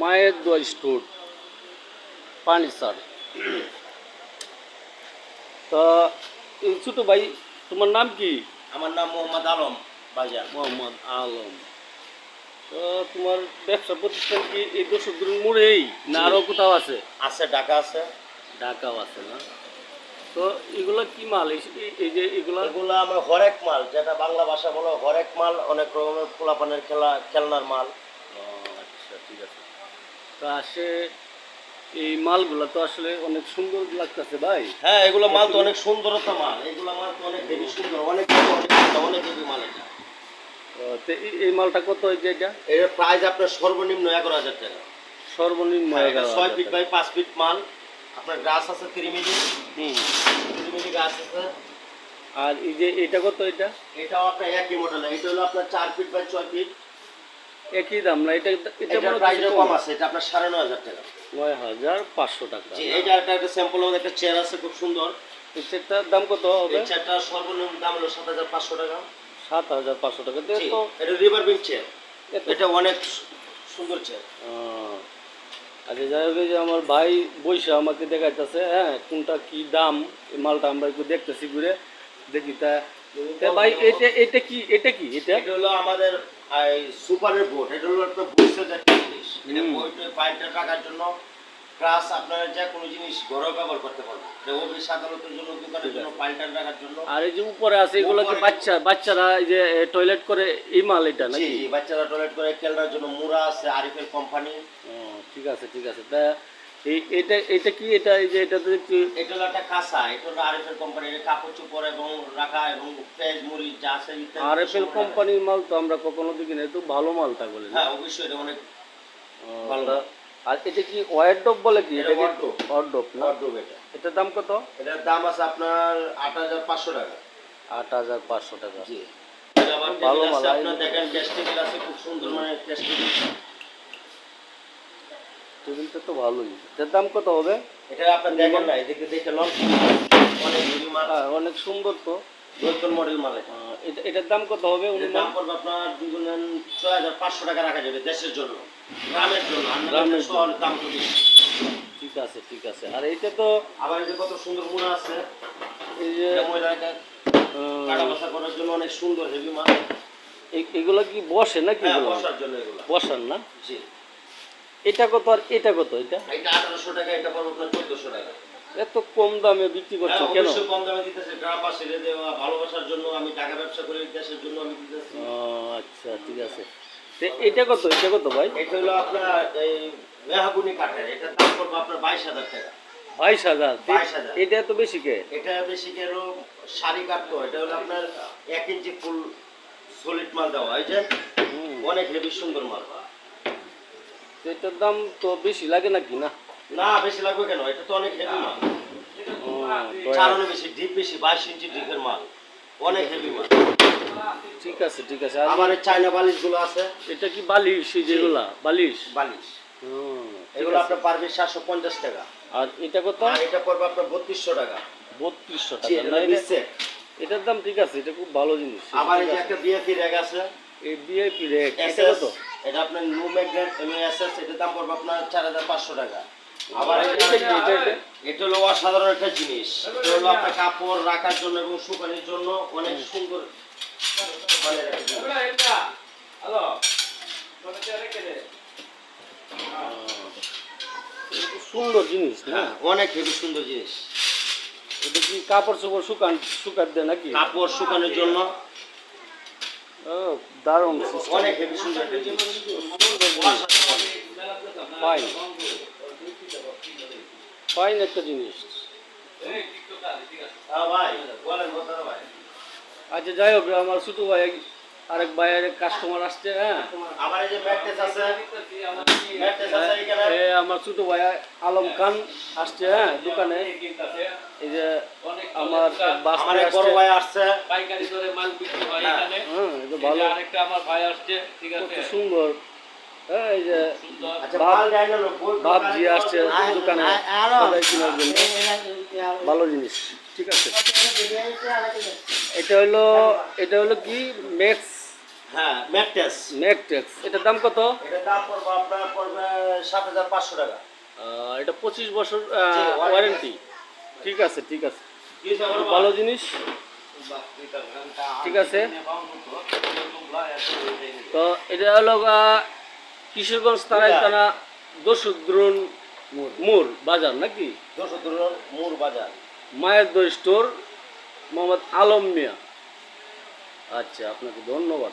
মায়ের দোয়া স্টোর পানি স্যার তা ছোট ভাই তোমার নাম কি? আমার নাম মোহাম্মদ আলম বাজার। মোহাম্মদ আলম। তো তোমার ব্যবসা প্রতিষ্ঠান কি এই দর্শকদের মোড়েই না। আরও কোথাও আছে? আছে ঢাকা আছে। ঢাকাও আছে না? তো এগুলো কি মাল? এই যে এগুলা এগুলো আমার হরেক মাল যেটা বাংলা ভাষা বলো হরেক মাল অনেক রকমের পোলাপানের খেলা খেলনার মাল। আচ্ছা ঠিক আছে। তো আসে এই মালগুলো তো আসলে অনেক সুন্দর লাগতেছে ভাই। হ্যাঁ এগুলো মাল তো অনেক সুন্দরতা মাল। এগুলো মাল তো অনেক হেভি সুন্দর অনেক অনেক অনেক হেভি মাল এটা। এই- মালটা কত যে এটা? এর প্রাইস আপনার সর্বনিম্ন এগারো হাজার টাকা। সর্বনিম্ন হ্যাঁ, ছয় ফিট। বাই পাঁচ ফিট মাল। আপনার গাছ আছে থ্রি হুম। থ্রি গাছ আছে। আর এই যে এটা কত এটা? এটাও আপনার একই মডেল এটা হলো আপনার চার ফিট বাই ছয় ফিট একই দাম না? এটা এটা মনে প্রাইস কম আছে। এটা আপনার সাড়ে নয় হাজার টাকা। নয় হাজার পাঁচশো টাকা জি এইটা একটা একটা স্যাম্পল আমাদের একটা চেয়ার আছে খুব সুন্দর। এই সেটটার দাম কত হবে? এই চেয়ারটার সর্বনিম্ন দাম হলো সাত হাজার পাঁচশো টাকা। সাত হাজার পাঁচশো টাকা। তো এটা রিভার বিং চেয়ার এটা অনেক সুন্দর চেয়ার আচ্ছা যাই হোক যে আমার ভাই বৈশা আমাকে দেখাইতেছে হ্যাঁ কোনটা কি দাম এই মালটা আমরা একটু দেখতেছি ঘুরে দেখি তা ভাই এটা এটা কি এটা কি এটা এটা হলো আমাদের সুপারের বোর্ড এটা হলো একটা বইসে দেখা জিনিস এটা। বইটা টাকার জন্য প্লাস আপনারা যে কোনো জিনিস ঘরেও ব্যবহার করতে পারবেন। এটা অফিস আদালতের জন্য দোকানের জন্য ফাইলটা রাখার জন্য। আর এই যে উপরে আছে এগুলো কি বাচ্চা বাচ্চারা এই যে টয়লেট করে এই মাল এটা নাকি? জি বাচ্চারা টয়লেট করে খেলনার জন্য মুরা আছে আরিফের কোম্পানি ঠিক আছে ঠিক আছে। তা এই এটা এটা কি এটা এই যে এটাতে কি এটা হলো একটা কাঁসা এটা হলো আরিফের কোম্পানি কাপড় চোপড় এবং রাখা এবং পেঁয়াজ মুড়ি যা আছে ইত্যাদি আর এফ এল সব কোম্পানির মাল তো আমরা কখনো দেখি না একটু ভালো মালটা বলে হ্যাঁ অবশ্যই এটা অনেক ভালো। আর এটা কি বলে কি? এটা এটা না? এটার দাম কত? এটার দাম আছে আপনার আট হাজার পাঁচশো টাকা। আট হাজার পাঁচশো টাকা। জি। ভালো মাল, আপনার দেখেন টেবিল আছে খুব সুন্দর মানে টেবিল টেবিলটা তো ভালোই। এটার দাম কত হবে? এটা আপনার দেখেন না এদিকে দেখে লং অনেক হেভি মাল। হ্যাঁ, অনেক সুন্দর তো। নতুন মডেল মাল এটা। এটার দাম কত হবে দাম পড়বে আপনার দুগুণেন ছয় হাজার পাঁচশো টাকা রাখা যাবে দেশের জন্য। গ্রামের জন্য গ্রামের শহরের দাম তো ঠিক আছে ঠিক আছে। আর এটা তো আবার কত সুন্দর মুড়া আছে। এই যে এটা কাটা বাসা করার জন্য অনেক সুন্দর হেভি এগুলো কি বসে নাকি হ্যাঁ বসার জন্য এগুলো। বসার না? জি। এটা কত আর এটা কত এটা? এটা আঠারোশো টাকা এটা পড়বে আপনার চোদ্দশো টাকা। এত কম দামে বিক্রি করছ হ্যাঁ, কেন? কম দামে দিতেছে। দেওয়া ভালোবাসার জন্য আমি টাকা ব্যবসা করি দেশের জন্য আমি দিতেছি। আচ্ছা ঠিক আছে। এটা কত? এটা কত ভাই? এটা হলো আপনার এই মেহাগুনি কাঠের এটার দাম পড়বে আপনার বাইশ হাজার টাকা। বাইশ হাজার? এটা এত বেশি কে? এটা বেশি কেন শাড়ি কাটতো এটা হলো আপনার এক ইঞ্চি ফুল সলিড মাল দেওয়া এই যে অনেক হেভি সুন্দর মাল। তো এটার দাম তো বেশি লাগে নাকি না? না বেশি লাগবে কেন? এটা তো অনেক হেভি মাল। ও, বেশি ডিপ বেশি বাইশ ইঞ্চি ডিপের মাল। অনেক হেভি মাল। ঠিক আছে ঠিক আছে। আমার এই চায়না বালিশ আছে। এটা কি বালিশ যেগুলা? বালিশ? বালিশ। হুম, এগুলো আপনার পারবে সাতশো পঞ্চাশ টাকা। আর এটা কত? এটা পড়বে আপনার বত্রিশশো টাকা। বত্রিশশো টাকা। এটার দাম ঠিক আছে এটা খুব ভালো জিনিস। আবার এই যে একটা বিএপি র্যাক আছে। এই বিআইপি রেক এটা কত? এটা আপনার নো ম্যাগনেট এমএসএস এটার দাম পড়বে আপনার চার হাজার পাঁচশো টাকা। আবার এটা হলো অসাধারণ একটা জিনিস। এটা হলো আপনার কাপড় রাখার জন্য এবং শুকানোর জন্য অনেক সুন্দর জিনিস। সুন্দর জিনিস হ্যাঁ অনেক হেভি সুন্দর জিনিস। এটা কি কাপড় চোপড় শুকান শুকাত দেয় নাকি? কাপড় শুকানোর জন্য। ও দারুণ অনেক হেভি সুন্দর জিনিস। ফাইন ফাইন একটা জিনিস। হ্যাঁ ভাই বলেন কথা ভাই। আচ্ছা যাই হোক আমার ছোটো ভাই আরেক ভাইয়ের কাস্টমার আসছে হ্যাঁ। আমার এই যে ম্যাট্রেস আছে ম্যাট্রেস আছে এখানে এ আমার ছোটো ভাই আলম খান আসছে হ্যাঁ দোকানে। এই যে আমার বড় ভাই আসছে। পাইকারি দরে মাল বিক্রি হয় হ্যাঁ। এখানে। হ্যাঁ ভালো। আরেকটা আমার ভাই আসছে ঠিক আছে। সুন্দর। হ্যাঁ এই যে আসছে দোকানে। কেনার জন্য। ভালো জিনিস ঠিক আছে। এটা হলো এটা হলো কি? ম্যাক্স হ্যাঁ ম্যাকটেক্স এটার দাম কত? এটার দাম পড়বে আপনার পড়বে সাত হাজার পাঁচশো টাকা। এটা পঁচিশ বছর ওয়ারেন্টি ঠিক আছে ঠিক আছে। ভালো জিনিস। ঠিক আছে। তো এটা হলো কিশোরগঞ্জ তারাই থানা দোসুদ্রুন মোর বাজার নাকি? দোষত্তর মোর বাজার। মায়ের দই স্টোর মোহাম্মদ আলম মিয়া। আচ্ছা আপনাকে ধন্যবাদ।